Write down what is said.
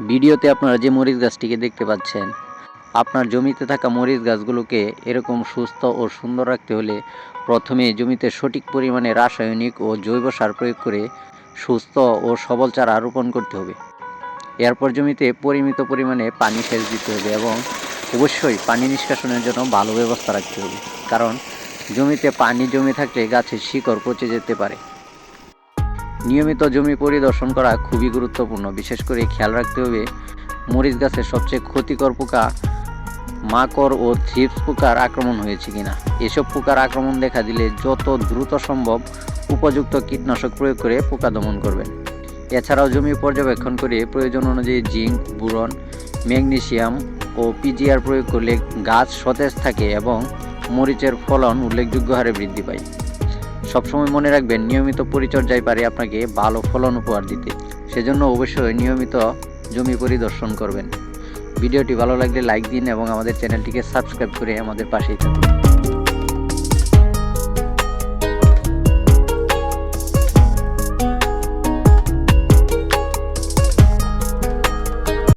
ভিডিওতে আপনারা যে মরিচ গাছটিকে দেখতে পাচ্ছেন, আপনার জমিতে থাকা মরিচ গাছগুলোকে এরকম সুস্থ ও সুন্দর রাখতে হলে প্রথমে জমিতে সঠিক পরিমাণে রাসায়নিক ও জৈব সার প্রয়োগ করে সুস্থ ও সবল চারা রোপণ করতে হবে। এরপর জমিতে পরিমিত পরিমাণে পানি সেচ দিতে হবে এবং অবশ্যই পানি নিষ্কাশনের জন্য ভালো ব্যবস্থা রাখতে হবে। কারণ জমিতে পানি জমে থাকলে গাছের শিকড় পচে যেতে পারে। নিয়মিত জমি পরিদর্শন করা খুবই গুরুত্বপূর্ণ। বিশেষ করে খেয়াল রাখতে হবে, মরিচ গাছের সবচেয়ে ক্ষতিকর পোকা মাকড় ও থ্রিপস পোকার আক্রমণ হয়েছে কিনা। এসব পোকার আক্রমণ দেখা দিলে যত দ্রুত সম্ভব উপযুক্ত কীটনাশক প্রয়োগ করে পোকা দমন করবেন। এছাড়াও জমি পর্যবেক্ষণ করে প্রয়োজন অনুযায়ী জিঙ্ক, বুরন, ম্যাগনেসিয়াম ও পিজিআর প্রয়োগ করলে গাছ সতেজ থাকে এবং মরিচের ফলন উল্লেখযোগ্য হারে বৃদ্ধি পায়। সবসময় মনে রাখবেন, নিয়মিত পরিচর্যায় পারে আপনাকে ভালো ফলন উপহার দিতে। সেজন্য অবশ্যই নিয়মিত জমি পরিদর্শন করবেন। ভিডিওটি ভালো লাগলে লাইক দিন এবং আমাদের চ্যানেলটিকে সাবস্ক্রাইব করে আমাদের পাশেই থাকুন।